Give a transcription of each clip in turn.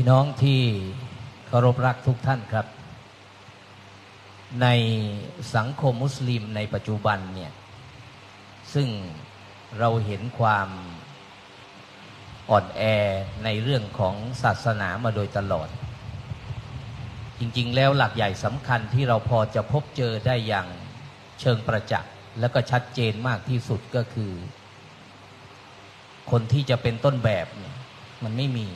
พี่น้องที่เคารพรักทุกท่านครับ ในสังคมมุสลิมในปัจจุบันเนี่ย ซึ่งเราเห็นความอ่อนแอในเรื่องของศาสนามาโดยตลอด จริงๆ แล้วหลักใหญ่สำคัญที่เราพอจะพบเจอได้อย่างเชิงประจักษ์และก็ชัดเจนมากที่สุดก็คือ คนที่จะเป็นต้นแบบเนี่ยมันไม่มี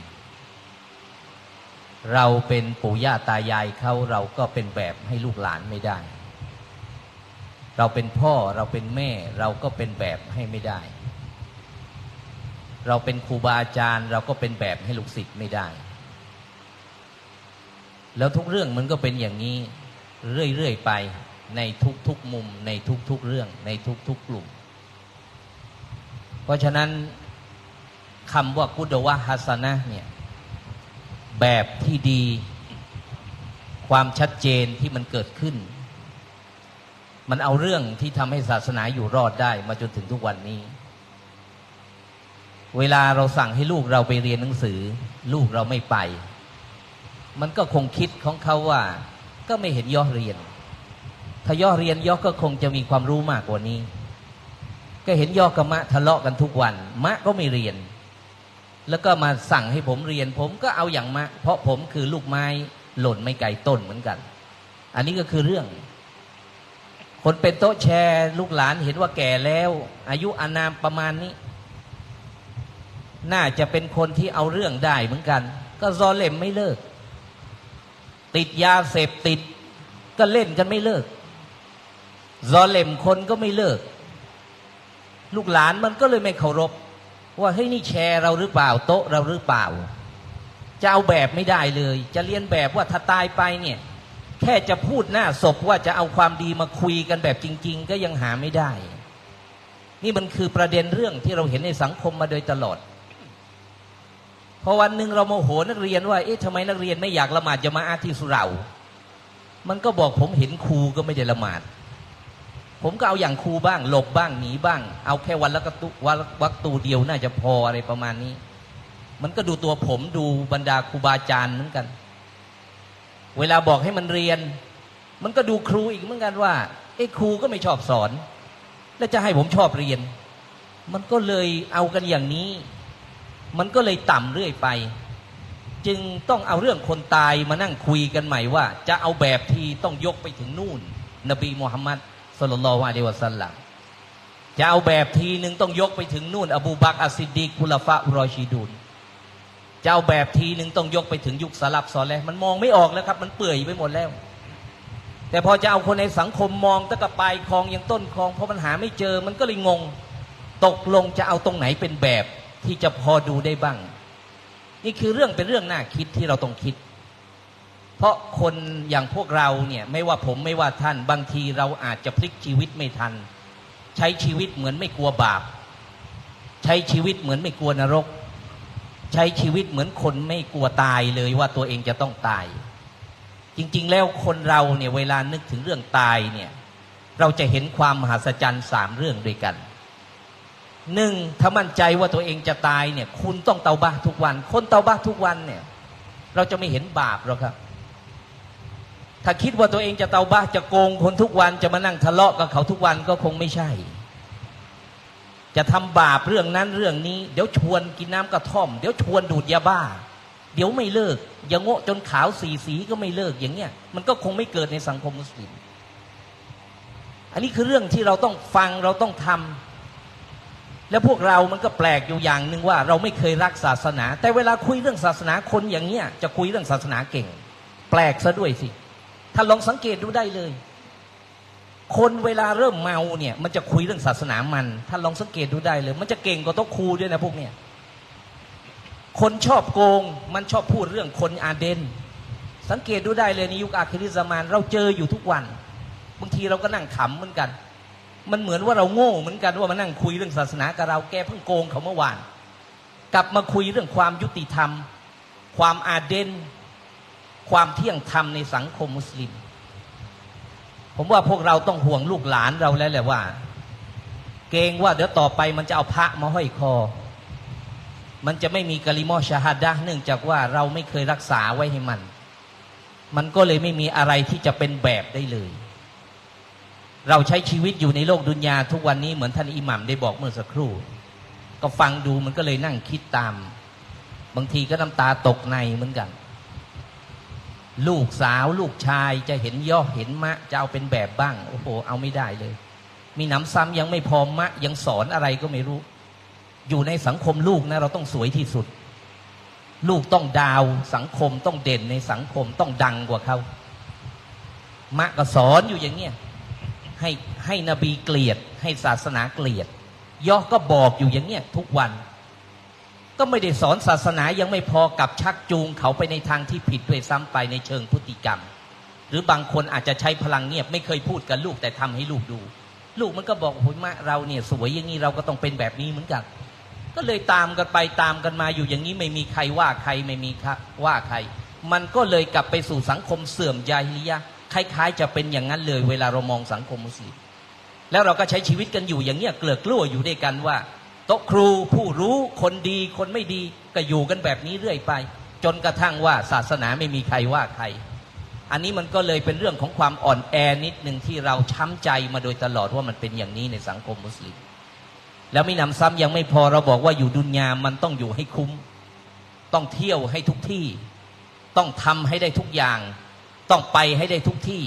เราเป็นปู่ย่าตายายเขาเราก็เป็นแบบให้ลูกหลานไม่ได้ เราเป็นพ่อเราเป็นแม่ เราก็เป็นแบบให้ไม่ได้ เราเป็นครูบาอาจารย์ เราก็เป็นแบบให้ลูกศิษย์ไม่ได้ แล้วทุกเรื่องมันก็เป็นอย่างนี้เรื่อยๆไปในทุกๆมุมในทุกๆเรื่องในทุกๆกลุ่ม เพราะฉะนั้นคำว่ากุดวะฮัสนะเนี่ย แบบที่ดี ความชัดเจนที่มันเกิดขึ้น มันเอาเรื่องที่ทำให้ศาสนาอยู่รอดได้มาจนถึงทุกวันนี้ เวลาเราสั่งให้ลูกเราไปเรียนหนังสือ ลูกเราไม่ไป มันก็คงคิดของเขาว่า ก็ไม่เห็นย่อเรียน ถ้าย่อเรียนย่อก็คงจะมีความรู้มากกว่านี้ ก็เห็นย่อกับมะทะเลาะกันทุกวัน มะก็ไม่เรียน แล้วก็มาสั่งให้ผมเรียน ผมก็เอาอย่างมะเพราะผมคือลูกไม้หล่นไม่ไกลต้นเหมือนกัน อันนี้ก็คือเรื่อง คนเป็นโต๊ะแชร์ลูกหลานเห็นว่าแก่แล้ว อายุอานามประมาณนี้ น่าจะเป็นคนที่เอาเรื่องได้เหมือนกัน ก็ซอเล่มไม่เลิก ติดยาเสพติด ก็เล่นกันไม่เลิกซอเล่มคนก็ไม่เลิก ลูกหลานมันก็เลยไม่เคารพ ว่าเฮ้ยนี่แชร์เราหรือเปล่าโต๊ะเราหรือเปล่าจะเอาแบบไม่ได้เลย จะเรียนแบบว่าถ้าตายไปเนี่ย แค่จะพูดหน้าศพว่าจะเอาความดีมาคุยกันแบบจริง ๆ ก็ยังหาไม่ได้ นี่มันคือประเด็นเรื่องที่เราเห็นในสังคมมาโดยตลอดพอวันหนึ่งเราโมโหนักเรียนว่า เอ๊ะทำไมนักเรียนไม่อยากละหมาดจะมาอาที่สุเรา มันก็บอกผมเห็นครูก็ไม่ได้ละหมาด ผมก็เอาอย่างครูบ้าง หลบบ้างหนีบ้าง เอาแค่วันละกตุวันวักตูเดียวน่าจะพออะไรประมาณนี้ มันก็ดูตัวผมดูบรรดาครูบาอาจารย์เหมือนกัน เวลาบอกให้มันเรียน มันก็ดูครูอีกเหมือนกันว่าเอ้ครูก็ไม่ชอบสอน แล้วจะให้ผมชอบเรียน มันก็เลยเอากันอย่างนี้ มันก็เลยต่ำเรื่อยไป จึงต้องเอาเรื่องคนตายมานั่งคุยกันใหม่ว่า จะเอาแบบที่ต้องยกไปถึงนู่น นบีมุฮัมมัด สุลลัลลอฮุอะลัยฮิวะสัลลัมจะเอาแบบทีหนึ่งต้องยกไปถึงนู่น อบูบักอัสซิดีกุลฟะอุรอชีดุนจะเอาแบบทีหนึ่งต้องยกไปถึงยุคสลับซอลแล้วมันมองไม่ออกแล้วครับ มันเปื่อยไปหมดแล้ว แต่พอจะเอาคนในสังคมมองตะกะปลายคลองยังต้นคลองเพราะมันหาไม่เจอมันก็เลยงง ตกลงจะเอาตรงไหนเป็นแบบที่จะพอดูได้บ้าง นี่คือเรื่องเป็นเรื่องน่าคิดที่เราต้องคิด เพราะคนอย่างพวกเราเนี่ยไม่ว่าผมไม่ว่าท่านบางทีเราอาจจะพลิกชีวิตไม่ทัน ใช้ชีวิตเหมือนไม่กลัวบาป ใช้ชีวิตเหมือนไม่กลัวนรก ใช้ชีวิตเหมือนคนไม่กลัวตายเลยว่าตัวเองจะต้องตาย จริง ๆ แล้วคนเราเนี่ยเวลานึกถึงเรื่องตายเนี่ยเราจะเห็นความมหัศจรรย์สามเรื่องด้วยกันหนึ่งถ้ามั่นใจว่าตัวเองจะตายเนี่ย คุณต้องเตาบ้าทุกวัน คนเตาบ้าทุกวันเนี่ย เราจะไม่เห็นบาปหรอกครับ ถ้าคิดว่าตัวเองจะเตาบ้าจะโกงคนทุกวันจะมานั่งทะเลาะกับเขาทุกวันก็คงไม่ใช่ จะทำบาปเรื่องนั้นเรื่องนี้ เดี๋ยวชวนกินน้ำกระท่อม เดี๋ยวชวนดูดยาบ้า เดี๋ยวไม่เลิกอย่าโง่จนขาวสีสีก็ไม่เลิกอย่างเงี้ย มันก็คงไม่เกิดในสังคมมุสลิม อันนี้คือเรื่องที่เราต้องฟังเราต้องทำแล้วพวกเรามันก็แปลกอยู่อย่างหนึ่งว่า เราไม่เคยรักศาสนา แต่เวลาคุยเรื่องศาสนาคนอย่างเงี้ยจะคุยเรื่องศาสนาเก่ง แปลกซะด้วยสิ ถ้าลองสังเกตดูได้เลย คนเวลาเริ่มเมาเนี่ย มันจะคุยเรื่องศาสนามัน ถ้าลองสังเกตดูได้เลย มันจะเก่งกว่าโต๊ะครูด้วยนะพวกเนี้ยคนชอบโกง มันชอบพูดเรื่องคนอาเดน สังเกตดูได้เลยในยุคอาคิริสมาน เราเจออยู่ทุกวันบางทีเราก็นั่งขำเหมือนกัน มันเหมือนว่าเราโง่เหมือนกันว่ามานั่งคุยเรื่องศาสนากับเราแกเพิ่งโกงเขาเมื่อวาน กลับมาคุยเรื่องความยุติธรรม ความอาเดน ความเที่ยงธรรมในสังคมมุสลิม ผมว่าพวกเราต้องห่วงลูกหลานเราแล้วแหละว่า เกรงว่าเดี๋ยวต่อไปมันจะเอาพระมาห้อยคอ มันจะไม่มีกะลิมอชาฮัดดะเนื่องจากว่าเราไม่เคยรักษาไว้ให้มัน มันก็เลยไม่มีอะไรที่จะเป็นแบบได้เลย เราใช้ชีวิตอยู่ในโลกดุนยาทุกวันนี้เหมือนท่านอิหมัมได้บอกเมื่อสักครู่ ก็ฟังดูมันก็เลยนั่งคิดตาม บางทีก็น้ำตาตกในเหมือนกัน ลูกสาวลูกชายจะเห็นย่อเห็นมะ จะเอาเป็นแบบบ้าง โอ้โห เอาไม่ได้เลย มีหนำซ้ำยังไม่พอมะ ยังสอนอะไรก็ไม่รู้ อยู่ในสังคมลูกนะ เราต้องสวยที่สุด ลูกต้องดาวสังคมต้องเด่นในสังคมต้องดังกว่าเขามะก็สอนอยู่อย่างเงี้ยให้ให้นบีเกลียด ให้ศาสนาเกลียดย่อก็บอกอยู่อย่างเงี้ยทุกวัน ก็ไม่ได้สอนศาสนายังไม่พอกับชักจูงเขาไปในทางที่ผิดด้วยซ้ำไปในเชิงพฤติกรรม หรือบางคนอาจจะใช้พลังเงียบไม่เคยพูดกับลูกแต่ทำให้ลูกดู ลูกมันก็บอกโอ้ยมะเราเนี่ยสวยอย่างนี้เราก็ต้องเป็นแบบนี้เหมือนกัน ก็เลยตามกันไปตามกันมาอยู่อย่างนี้ไม่มีใครว่าใครไม่มีครับว่าใคร มันก็เลยกลับไปสู่สังคมเสื่อมยาฮิยะคล้ายๆ จะเป็นอย่างนั้นเลยเวลาเรามองสังคมมุสลิมแล้วเราก็ใช้ชีวิตกันอยู่อย่างเงี้ยเกลือกกลั้วอยู่ด้วยกันว่า ต๊ะครูผู้รู้คนดีคนไม่ดีก็อยู่กันแบบนี้เรื่อยไป จนกระทั่งว่าศาสนาไม่มีใครว่าใคร อันนี้มันก็เลยเป็นเรื่องของความอ่อนแอนิดหนึ่งที่เราช้ำใจมาโดยตลอดว่ามันเป็นอย่างนี้ในสังคมมุสลิม แล้วไมีหนำซ้ำยังไม่พอเราบอกว่าอยู่ดุนยามันต้องอยู่ให้คุ้ม ต้องเที่ยวให้ทุกที่ ต้องทำให้ได้ทุกอย่าง ต้องไปให้ได้ทุกที่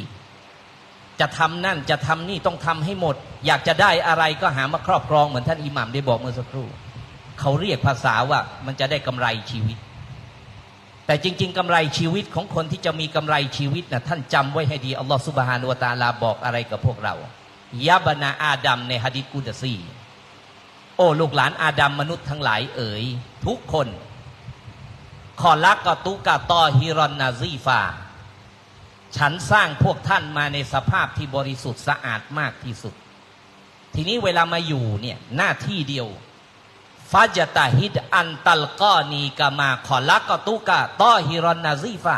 จะทำนั่นจะทำนี่ต้องทำให้หมด อยากจะได้อะไรก็หามาครอบครองเหมือนท่านอิหมัมได้บอกเมื่อสักครู่เขาเรียกภาษาว่ามันจะได้กำไรชีวิต แต่จริง ๆกำไรชีวิตของคนที่จะมีกำไรชีวิตนะท่านจำไว้ให้ดีอัลลอฮฺสุบฮานุวตาลาบอกอะไรกับพวกเรายาบนาอาดัมในฮะดิษกุดซีโอ้ลูกหลานอาดัมมนุษย์ทั้งหลายเอ๋ยทุกคนขอลักกตุกะตอฮิรอนนาซีฟา ฉันสร้างพวกท่านมาในสภาพที่บริสุทธิ์สะอาดมากที่สุด ทีนี้เวลามาอยู่เนี่ยหน้าที่เดียวฟาจตาฮิดอันตัลกอนีกามาขอลักกตุกะต้อฮิรอนนาซีฟา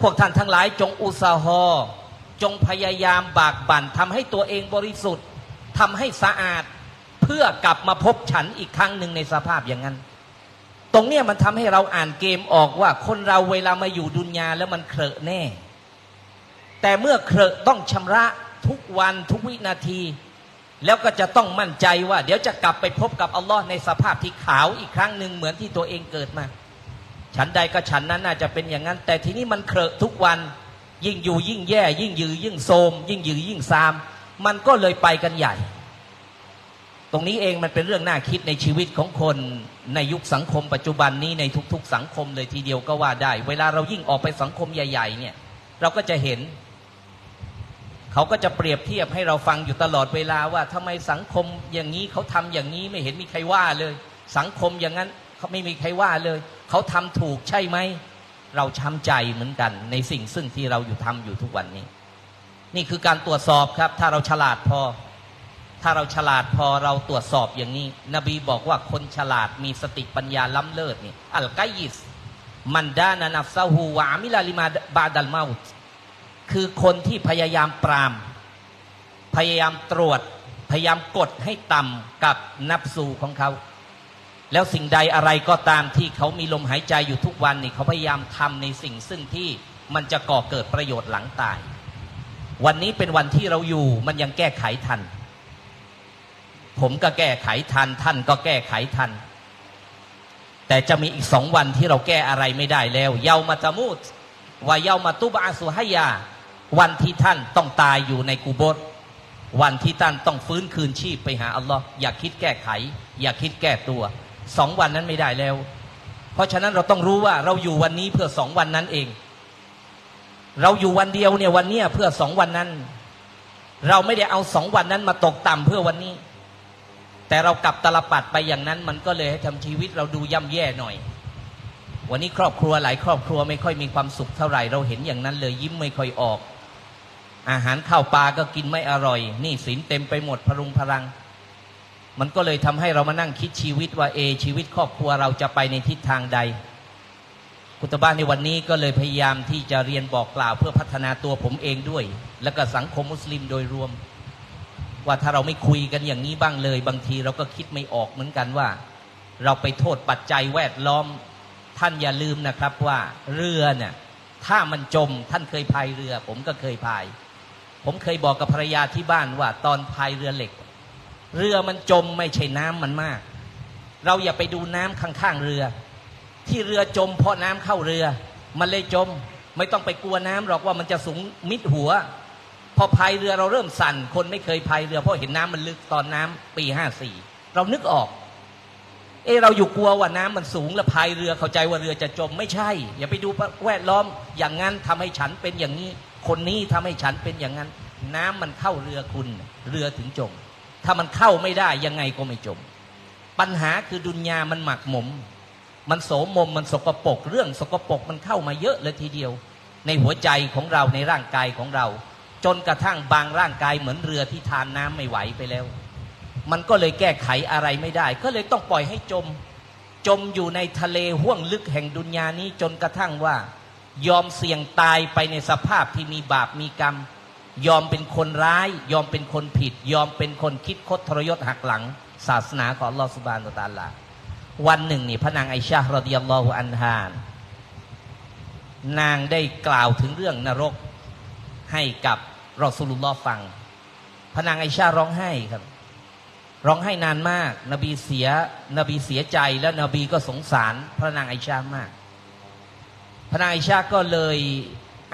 พวกท่านทั้งหลายจงอุสาหอจงพยายามบากบั่นทำให้ตัวเองบริสุทธิ์ทำให้สะอาดเพื่อกลับมาพบฉันอีกครั้งหนึ่งในสภาพอย่างนั้น ตรงเนี้ยมันทำให้เราอ่านเกมออกว่าคนเราเวลามาอยู่ดุนยาแล้วมันเครอะแน่ แต่เมื่อเครอะต้องชำระทุกวันทุกวินาที แล้วก็จะต้องมั่นใจว่า เดี๋ยวจะกลับไปพบกับอัลลอฮ์ในสภาพที่ขาวอีกครั้งหนึ่งเหมือนที่ตัวเองเกิดมา ฉันใดก็ฉันนั้นน่าจะเป็นอย่างนั้น แต่ทีนี้มันเครอะทุกวันยิ่งอยู่ยิ่งแย่ ยิ่งยือยิ่งโทมยิ่งยือยิ่งซาม มันก็เลยไปกันใหญ่ ตรงนี้เองมันเป็นเรื่องน่าคิดในชีวิตของคนในยุคสังคมปัจจุบันนี้ในทุก ๆ สังคมเลยทีเดียวก็ว่าได้ เวลาเรายิ่งออกไปสังคมใหญ่ ๆ เนี่ย เราก็จะเห็น เขาก็จะเปรียบเทียบให้เราฟังอยู่ตลอดเวลาว่าทำไมสังคมอย่างนี้เขาทำอย่างนี้ไม่เห็นมีใครว่าเลย สังคมอย่างนั้นเขาไม่มีใครว่าเลย เขาทำถูกใช่ไหมเราช้ำใจเหมือนกันในสิ่งซึ่งที่เราอยู่ทำอยู่ทุกวันนี้ นี่คือการตรวจสอบครับ ถ้าเราฉลาดพอ ถ้าเราฉลาดพอเราตรวจสอบอย่างนี้ นบีบอกว่าคนฉลาดมีสติปัญญาล้ำเลิศนี่อัลไกยิสมันดานานัฟซาหูวามิลาลิมาบาดัลมาอุต คือคนที่พยายามปราม พยายามตรวจ พยายามกดให้ต่ำกับนับสูของเขา แล้วสิ่งใดอะไรก็ตามที่เขามีลมหายใจอยู่ทุกวันนี่เขาพยายามทำในสิ่งซึ่งที่มันจะก่อเกิดประโยชน์หลังตาย วันนี้เป็นวันที่เราอยู่มันยังแก้ไขทัน ผมก็แก้ไขทันท่านก็แก้ไขทัน แต่จะมีอีกสองวันที่เราแก้อะไรไม่ได้แล้ว เยามาตะมูดว่าเยามาตุบอาสุฮยา วันที่ท่านต้องตายอยู่ในกูโบสวันที่ท่านต้องฟื้นคืนชีพไปหาอัลลอฮ์อย่าคิดแก้ไข อย่าคิดแก้ตัวสองวันนั้นไม่ได้แล้ว เพราะฉะนั้นเราต้องรู้ว่าเราอยู่วันนี้เพื่อสองวันนั้นเอง เราอยู่วันเดียวเนี่ยวันเนี้ยเพื่อสองวันนั้น เราไม่ได้เอาสองวันนั้นมาตกต่ำเพื่อวันนี้ แต่เรากลับตลปัดไปอย่างนั้น มันก็เลยให้ทำชีวิตเราดูย่ำแย่หน่อย วันนี้ครอบครัวหลายครอบครัวไม่ค่อยมีความสุขเท่าไหร่ เราเห็นอย่างนั้นเลยยิ้มไม่ค่อยออก อาหารข้าวปลาก็กินไม่อร่อย นี่สินเต็มไปหมดพรุงพรัง มันก็เลยทำให้เรามานั่งคิดชีวิตว่าเอ ชีวิตครอบครัวเราจะไปในทิศทางใด กุตบ้านในวันนี้ก็เลยพยายามที่จะเรียนบอกกล่าวเพื่อพัฒนาตัวผมเองด้วย และก็สังคมมุสลิมโดยรวม ว่าถ้าเราไม่คุยกันอย่างนี้บ้างเลย บางทีเราก็คิดไม่ออกเหมือนกันว่า เราไปโทษปัจจัยแวดล้อม ท่านอย่าลืมนะครับว่าเรือเนี่ยถ้ามันจมท่านเคยพายเรือ ผมก็เคยพาย ผมเคยบอกกับภรรยาที่บ้านว่า ตอนพายเรือเหล็ก เรือมันจมไม่ใช่น้ำมันมาก เราอย่าไปดูน้ำข้างๆเรือ ที่เรือจม เพราะน้ำเข้าเรือ มันเลยจม ไม่ต้องไปกลัวน้ำหรอกว่ามันจะสูงมิดหัว พอพายเรือเราเริ่มสั่น คนไม่เคยพายเรือเพราะเห็นน้ำมันลึกตอนน้ำปีห้าสี่เรานึกออก เอะเราอยู่กลัวว่าน้ำมันสูงแล้วพายเรือเข้าใจว่าเรือจะจมไม่ใช่ อย่าไปดูแวดล้อมอย่างนั้นทำให้ฉันเป็นอย่างนี้ คนนี้ทำให้ฉันเป็นอย่างนั้น น้ำมันเข้าเรือคุณ เรือถึงจม ถ้ามันเข้าไม่ได้ยังไงก็ไม่จม ปัญหาคือดุนยามันหมักหมม มันโสมมมันสกปรกเรื่องสกปรกมันเข้ามาเยอะเลยทีเดียว ในหัวใจของเราในร่างกายของเรา จนกระทั่งบางร่างกายเหมือนเรือที่ทานน้ำไม่ไหวไปแล้ว มันก็เลยแก้ไขอะไรไม่ได้ ก็เลยต้องปล่อยให้จม จมอยู่ในทะเลห้วงลึกแห่งดุนยานี้จนกระทั่งว่า ยอมเสี่ยงตายไปในสภาพที่มีบาปมีกรรม ยอมเป็นคนร้าย ยอมเป็นคนผิด ยอมเป็นคนคิดคดทรยศหักหลัง ศาสนาของลอสุบานตตาลาวันหนึ่งนี่พระนางไอชาฮ์รดิยัลลอฮุอันฮานนางได้กล่าวถึงเรื่องนรกให้กับรอสูลุลลอฮ์ฟัง พระนางไอชาร้องไห้ครับ ร้องไห้นานมาก นบีเสีย นบีเสียใจแล้วนบีก็สงสาร พระนางไอชามาก พระนางไอชาก็เลย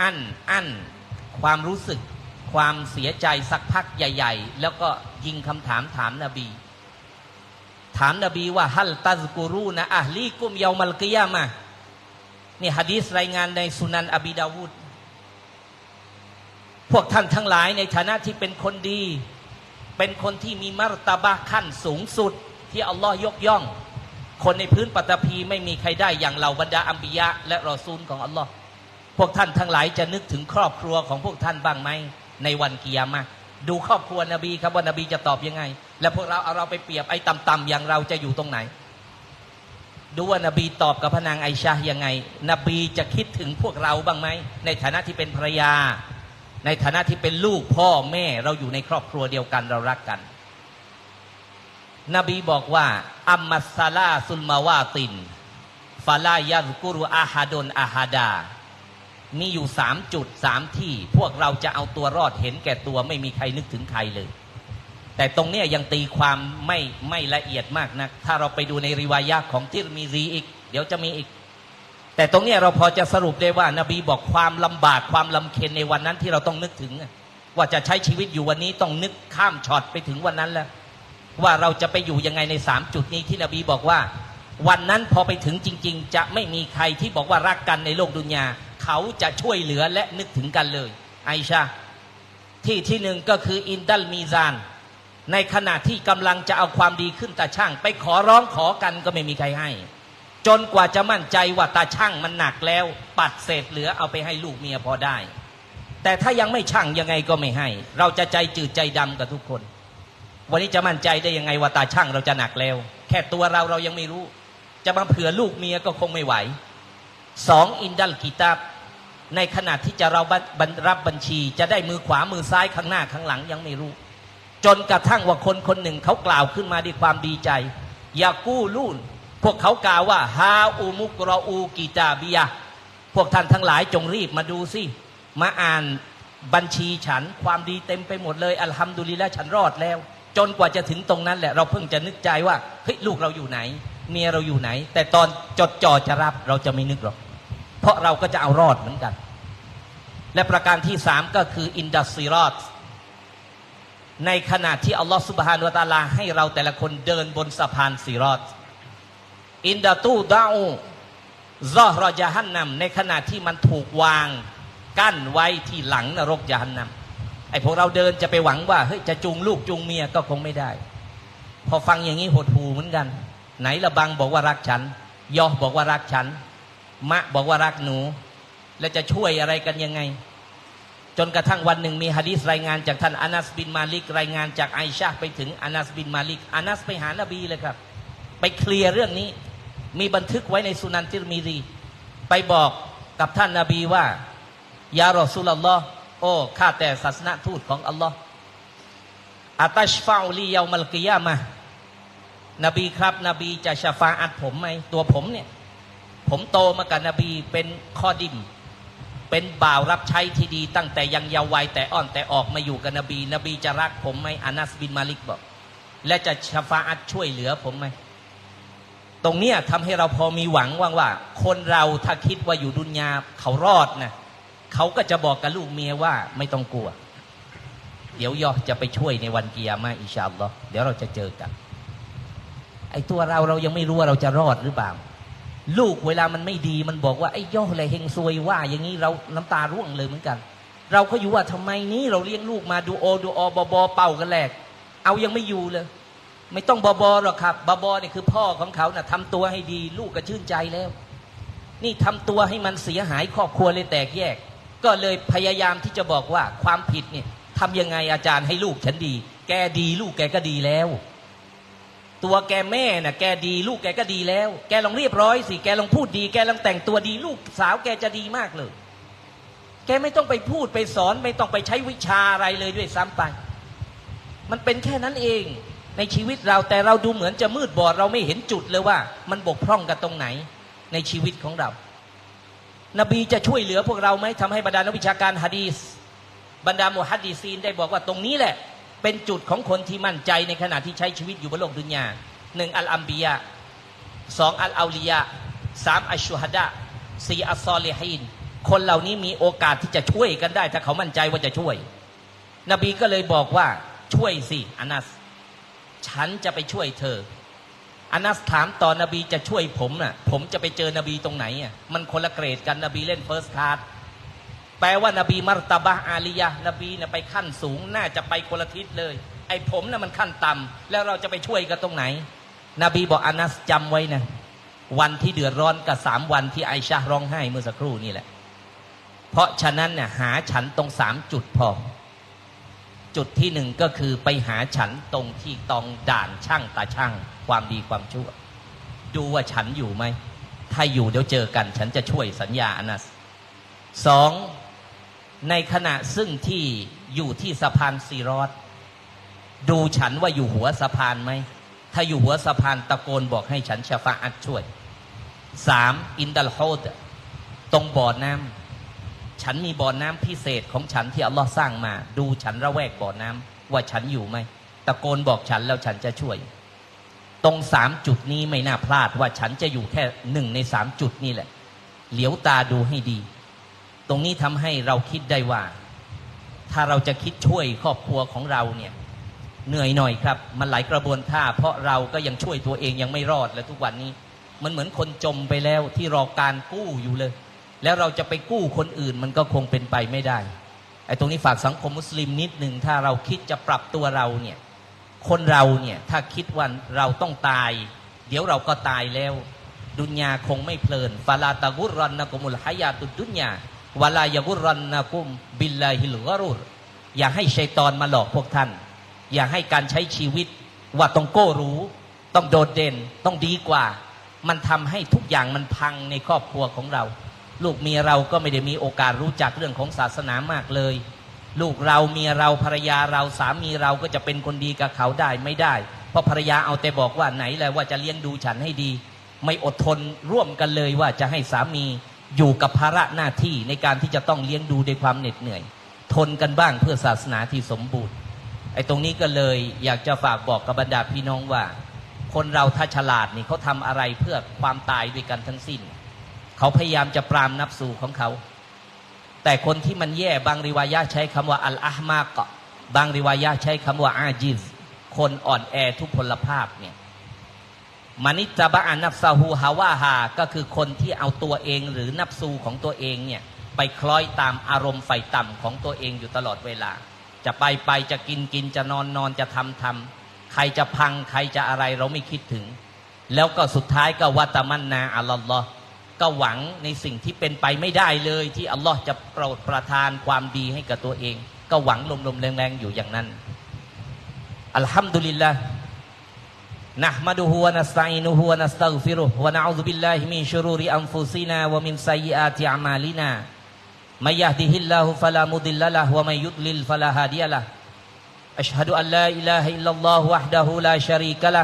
อั้นอั้นความรู้สึกความเสียใจสักพักใหญ่ ๆ แล้วก็ยิงคำถามถามนบี ถามนบีว่าฮัลตัซกูรูนะอะลีกุมเยามัลกิยามะนี่ฮะดีสรายงานในสุนันอบีดาวุดพวกท่านทั้งหลายในฐานะที่เป็นคนดี เป็นคนที่มีมารตบะขั้นสูงสุดที่อัลลอฮ์ยกย่อง คนในพื้นปัตภีไม่มีใครได้อย่างเหล่าบรรดาอัมบิยะ และรอซูลของอัลลอฮ์พวกท่านทั้งหลายจะนึกถึงครอบครัวของพวกท่านบ้างไหมในวันกิยามะดูครอบครัวนบีครับว่านบีจะตอบยังไง และพวกเราเอาเราไปเปรียบไอ้ต่ำๆอย่างเราจะอยู่ตรงไหน ดูว่านบีตอบกับพนางไอชายังไง นบีจะคิดถึงพวกเราบ้างไหมในฐานะที่เป็นภรรยา ในฐานะที่เป็นลูกพ่อแม่เราอยู่ในครอบครัวเดียวกันเรารักกัน นบีบอกว่าอัมมัสซาลาซุลมาวาตินฟาลายารุกุรุอาฮาดนอาฮาดา มีอยู่สามจุดสามที่ พวกเราจะเอาตัวรอดเห็นแก่ตัวไม่มีใครนึกถึงใครเลย แต่ตรงเนี้ยยังตีความไม่ไม่ละเอียดมากนะถ้าเราไปดูในริวายะของทิรมีซีอีก เดี๋ยวจะมีอีก แต่ตรงเนี้ยเราพอจะสรุปได้ว่านบีบอกความลำบากความลำเค็ญในวันนั้นที่เราต้องนึกถึง ว่าจะใช้ชีวิตอยู่วันนี้ต้องนึกข้ามช็อตไปถึงวันนั้นแล้ว ว่าเราจะไปอยู่ยังไงในสามจุดนี้ที่นบีบอกว่า วันนั้นพอไปถึงจริง ๆ จะไม่มีใครที่บอกว่ารักกันในโลกดุนยาเขาจะช่วยเหลือและนึกถึงกันเลยไอชาที่ที่หนึ่งก็คืออินดัลมีซาน ในขณะที่กำลังจะเอาความดีขึ้นตาช่าง ไปขอร้องขอกันก็ไม่มีใครให้ จนกว่าจะมั่นใจว่าตาช่างมันหนักแล้ว ปัดเศษเหลือเอาไปให้ลูกเมียพอได้ แต่ถ้ายังไม่ช่างยังไงก็ไม่ให้ เราจะใจจืดใจดำกับทุกคน วันนี้จะมั่นใจได้ยังไงว่าตาช่างเราจะหนักแล้ว แค่ตัวเราเรายังไม่รู้ จะมาเผื่อลูกเมียก็คงไม่ไหวสองอินดัลกิตาบในขณะที่จะเราบัญรับบัญชี จะได้มือขวามือซ้ายข้างหน้าข้างหลังยังไม่รู้ จนกระทั่งว่าคนคนหนึ่งเขากล่าวขึ้นมาด้วยความดีใจยากู้ลุ่นพวกเขากล่าวว่าฮาอูมุกรออูกีตาบียะพวกท่านทั้งหลายจงรีบมาดูสิมาอ่านบัญชีฉันความดีเต็มไปหมดเลยอัลฮัมดุลิลละฉันรอดแล้ว จนกว่าจะถึงตรงนั้นแหละเราเพิ่งจะนึกใจว่าเฮ้ยลูกเราอยู่ไหน เมียเราอยู่ไหน แต่ตอนจดจ่อจะรับเราจะไม่นึกหรอก เพราะเราก็จะเอารอดเหมือนกัน และประการที่สามก็คืออินดัสซีรอดในขณะที่อัลลอฮฺสุบฮานุตะอาลาให้เราแต่ละคนเดินบนสะพานซีรอดอินดาตูดาอูซอฮรอยาฮันนัมในขณะที่มันถูกวาง กั้นไว้ที่หลังนรกยาฮันนัม ไอ้พวกเราเดินจะไปหวังว่าเฮ้ยจะจูงลูกจูงเมียก็คงไม่ได้ พอฟังอย่างนี้หดหูเหมือนกัน ไหนละบังบอกว่ารักฉัน ยอบอกว่ารักฉัน มะบอกว่ารักหนู แล้วจะช่วยอะไรกันยังไง จนกระทั่งวันหนึ่งมีฮะดีษรายงานจากท่านอานัสบินมาลิกรายงานจากไอชาไปถึงอานัสบินมาลิกอานัสไปหานบีเลยครับ ไปเคลียร์เรื่องนี้ มีบันทึกไว้ในสุนันติรมีรี ไปบอกกับท่านนาบีว่ายารอสุลลอฮ์ โอ้ข้าแต่ศาสนทูตของอัลลอฮ์อาตัชฟาอุลียามัลกิยามะนบีครับ นบีจะชาฟาอัดผมไหมตัวผมเนี่ย ผมโตมากับนบีเป็นข้อดิม เป็นบ่าวรับใช้ที่ดีตั้งแต่ยังเยาว์วัยแต่อ่อนแต่ออกมาอยู่กับนบี นบีจะรักผมไหมอานัสบินมาลิกบอก และจะชาฟาอัดช่วยเหลือผมไหมตรงเนี้ยทำให้เราพอมีหวังว่างว่า คนเราถ้าคิดว่าอยู่ดุนยาเขารอดนะ เขาก็จะบอกกับลูกเมียว่าไม่ต้องกลัว เดี๋ยวยอจะไปช่วยในวันกิยามะอิชาอัลลอฮ์เดี๋ยวเราจะเจอกัน ไอ้ตัวเราเรายังไม่รู้ว่าเราจะรอดหรือเปล่า ลูกเวลามันไม่ดีมันบอกว่าไอ้ย่ออะไรเฮงซวยว่า อย่างนี้เราน้ำตาร่วงเลยเหมือนกัน เราก็อยู่ว่าทำไมนี้เราเลี้ยงลูกมาดูโอดูออบอบอเป่ากันแหลก เอายังไม่อยู่เลย ไม่ต้องบอบอหรอกครับบอบอเนี่ยคือพ่อของเขานะ่ะทำตัวให้ดี ลูกก็ชื่นใจแล้ว นี่ทำตัวให้มันเสียหายครอบครัวเลยแตกแยก ก็เลยพยายามที่จะบอกว่าความผิดเนี่ยทำยังไงอาจารย์ให้ลูกฉันดี แกดีลูกแกก็ดีแล้ว ตัวแกแม่น่ะแกดีลูกแกก็ดีแล้ว แกลองเรียบร้อยสิ แกลองพูดดี แกลองแต่งตัวดี ลูกสาวแกจะดีมากเลย แกไม่ต้องไปพูดไปสอนไม่ต้องไปใช้วิชาอะไรเลยด้วยซ้ำไป มันเป็นแค่นั้นเองในชีวิตเราแต่เราดูเหมือนจะมืดบอดเราไม่เห็นจุดเลยว่า มันบกพร่องกันตรงไหนในชีวิตของเรา นบีจะช่วยเหลือพวกเราไหมทำให้บรรดานักวิชาการฮะดีสบรรดามุฮัดดีซีนได้บอกว่าตรงนี้แหละ เป็นจุดของคนที่มั่นใจในขณะที่ใช้ชีวิตอยู่บนโลกดุนยาหนึ่งอัลอัมบียะสองอัลอาลียะสามอัชชุฮดะสี่อัลซอลิฮีนคนเหล่านี้มีโอกาสที่จะช่วยกันได้ ถ้าเขามั่นใจว่าจะช่วย นบีก็เลยบอกว่าช่วยสิอานัส ฉันจะไปช่วยเธอ อานัสถามต่อนบีจะช่วยผมน่ะ ผมจะไปเจอนบีตรงไหนอะมันคนละเกรดกันนบีเล่นเฟิร์สคลาสแปลว่านบีมารตาบะอาลียะนบีน่ะไปขั้นสูงน่าจะไปคนละทิศเลย ไอ้ผมน่ะมันขั้นต่ำแล้วเราจะไปช่วยกันตรงไหน นบีบอกอานัสจำไว้นะวันที่เดือดร้อนกับสามวันที่ไอชาร้องไห้เมื่อสักครู่นี่แหละ เพราะฉะนั้นเนี่ยหาฉันตรงสามจุดพอ จุดที่หนึ่งก็คือไปหาฉันตรงที่ตองด่านช่างตาช่าง ความดีความชั่ว ดูว่าฉันอยู่ไหม ถ้าอยู่เดี๋ยวเจอกัน ฉันจะช่วยสัญญาอนัสสองในขณะซึ่งที่อยู่ที่สะพานซีรอดดูฉันว่าอยู่หัวสะพานไหม ถ้าอยู่หัวสะพานตะโกนบอกให้ฉันชฟาอัดช่วยสามอินดัลโฮดตรงบ่อน้ำ ฉันมีบ่อน้ำพิเศษของฉันที่อัลลอฮ์สร้างมา ดูฉันระแวกบ่อน้ำว่าฉันอยู่ไหมตะโกนบอกฉันแล้วฉันจะช่วย ตรงสามจุดนี้ไม่น่าพลาดว่าฉันจะอยู่แค่หนึ่งในสามจุดนี่แหละ เหลียวตาดูให้ดี ตรงนี้ทำให้เราคิดได้ว่า ถ้าเราจะคิดช่วยครอบครัวของเราเนี่ยเหนื่อยหน่อยครับ มันหลายกระบวนท่า เพราะเราก็ยังช่วยตัวเองยังไม่รอดเลยทุกวันนี้ มันเหมือนคนจมไปแล้วที่รอการกู้อยู่เลย แล้วเราจะไปกู้คนอื่นมันก็คงเป็นไปไม่ได้ไอ้ตรงนี้ฝากสังคมมุสลิมนิดหนึ่งถ้าเราคิดจะปรับตัวเราเนี่ยคนเราเนี่ยถ้าคิดว่าเราต้องตาย เดี๋ยวเราก็ตายแล้ว ดุนยาคงไม่เพลินฟาลาตะกุรันนะกุมุลฮายาตุดุนยาวาลายะกุรันนะกุมบิลลาฮิลกอรุรอย่าให้ชัยตอนมาหลอกพวกท่าน อย่าให้การใช้ชีวิตว่าต้องโก้รู้ ต้องโดดเด่นต้องดีกว่า มันทำให้ทุกอย่างมันพังในครอบครัวของเรา ลูกเมียเราก็ไม่ได้มีโอกาสรู้จักเรื่องของศาสนามากเลย ลูกเราเมียเราภรรยาเราสามีเราก็จะเป็นคนดีกับเขาได้ไม่ได้ เพราะภรรยาเอาแต่บอกว่าไหนแหละว่าจะเลี้ยงดูฉันให้ดี ไม่อดทนร่วมกันเลยว่าจะให้สามีอยู่กับภาระหน้าที่ในการที่จะต้องเลี้ยงดูด้วยความเหน็ดเหนื่อย ทนกันบ้างเพื่อศาสนาที่สมบูรณ์ไอ้ตรงนี้ก็เลยอยากจะฝากบอกกับบรรดาพี่น้องว่า คนเราถ้าฉลาดนี่เขาทำอะไรเพื่อความตายด้วยกันทั้งสิ้น เขาพยายามจะปรามนับสูของเขา แต่คนที่มันแย่บางริวายะใช้คำว่าอัลอาฮมากะบางริวายะใช้คำว่าอาจิซคนอ่อนแอทุพพลภาพเนี่ยมานิจบะอานับซาฮูฮาวาฮาก็คือคนที่เอาตัวเองหรือนับสูของตัวเองเนี่ยไปคล้อยตามอารมณ์ไฟต่ำของตัวเองอยู่ตลอดเวลา จะไปไปจะกินกินจะนอนนอนจะทำทำใครจะพังใครจะอะไรเราไม่คิดถึง แล้วก็สุดท้ายก็วัตมันนาอัลลอฮ์ ก็หวังในสิ่งที่เป็นไปไม่ได้เลย ที่อัลลอฮ์จะโปรดประทานความดีให้กับตัวเอง ก็หวังลมๆแรงๆอยู่อย่างนั้น อัลฮัมดุลิลละนะมะดูฮุวะนัสตัยนุฮุวะนัสตัฟิรุฮุวะนะอุบิลลาฮิมินชุรุริอัมฟุซีนาวะมินไซอาติอามาลีนาไมัยยะดิฮิลลาฮุฟะลามุดิลละละฮุวะมัยุดลิลฟะลาฮาดิยะละอัชฮะดุอัลลาอิลาฮะอิลลัลลอฮุวะฮ์ดะฮุลาชะรีกะละ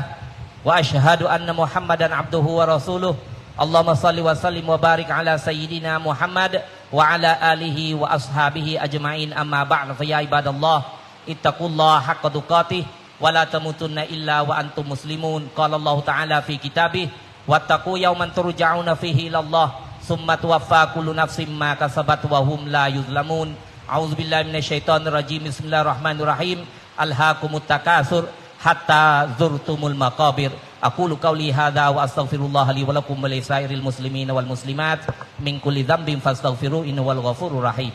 วะอัชฮะดุอันนะมุฮัมมัดันอับดุฮุวะรอซูลุฮ์ أن محمدا عبده ورسوله اللهم صل وسلم وبارك على سيدنا محمد وعلى آله وأصحابه أجمعين أما بعد فيا عباد الله اتقوا الله حق تقاته ولا تموتن إلا وأنتم مسلمون قال الله تعالى في كتابه واتقوا يوما ترجعون فيه إلى الله ثم توفى كل نفس ما كسبت وهم لا يظلمون أعوذ بالله من الشيطان الرجيم بسم الله الرحمن الرحيم ألهاكم التكاثر حتى زرتم المقابر أقول قولي هذا وأستغفر الله لي ولكم ولسائر المسلمين والمسلمات من كل ذنب فاستغفروه إنه هو الغفور الرحيم